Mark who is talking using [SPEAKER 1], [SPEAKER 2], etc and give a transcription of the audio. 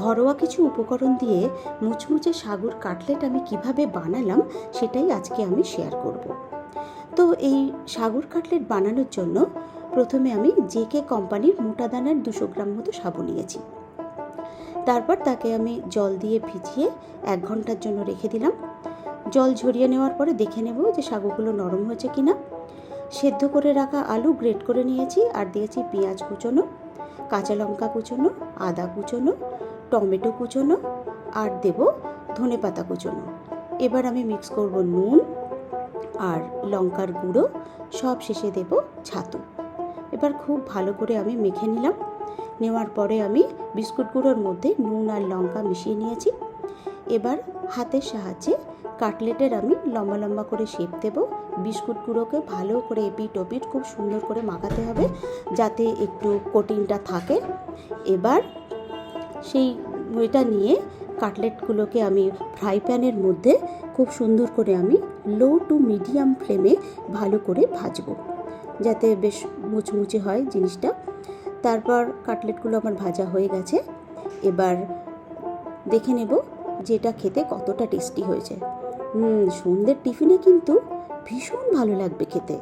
[SPEAKER 1] ঘরোয়া কিছু উপকরণ দিয়ে মুচমুচে সাগুর কাটলেট আমি কীভাবে বানালাম সেটাই আজকে আমি শেয়ার করব। তো এই সাগর কাটলেট বানানোর জন্য প্রথমে আমি জেকে কোম্পানির মোটা দানার দুশো গ্রাম মতো সাবু নিয়েছি। তারপর তাকে আমি জল দিয়ে ভিজিয়ে এক ঘণ্টার জন্য রেখে দিলাম। জল ঝরিয়ে নেওয়ার পরে দেখে নেব যে সাগুগুলো নরম হয়েছে কি না সেদ্ধ করে রাখা আলু গ্রেট করে নিয়েছি, আর দিয়েছি পেঁয়াজ কুচোনো, কাঁচা লঙ্কা কুচোনো, আদা কুচোনো টমেটো কুচোনো আর দেব ধনে পাতা কুচোনো। এবার আমি মিক্স করব নুন আর লঙ্কার গুঁড়ো, সব শেষে দেব ছাতু। এবার খুব ভালো করে আমি মেখে নিলাম। নেওয়ার পরে আমি বিস্কুট গুঁড়োর মধ্যে নুন আর লঙ্কা মিশিয়ে নিয়েছি। এবার হাতের সাহায্যে কাটলেটের আমি লম্বা লম্বা করে শেপ দেব। বিস্কুট গুঁড়োকে ভালো করে এপিট ওপিট খুব সুন্দর করে মাখাতে হবে যাতে একটু কোটিংটা থাকে। এবার সেই এটা নিয়ে কাটলেটগুলোকে আমি ফ্রাই প্যানের মধ্যে খুব সুন্দর করে আমি লো টু মিডিয়াম ফ্লেমে ভালো করে ভাজবো, যাতে বেশ মুচমুচে হয় জিনিসটা। তারপর কাটলেটগুলো আমার ভাজা হয়ে গেছে। এবার দেখে নেব যে এটা খেতে কতটা টেস্টি হয়েছে। সন্ধ্যের টিফিনে কিন্তু ভীষণ ভালো লাগবে খেতে।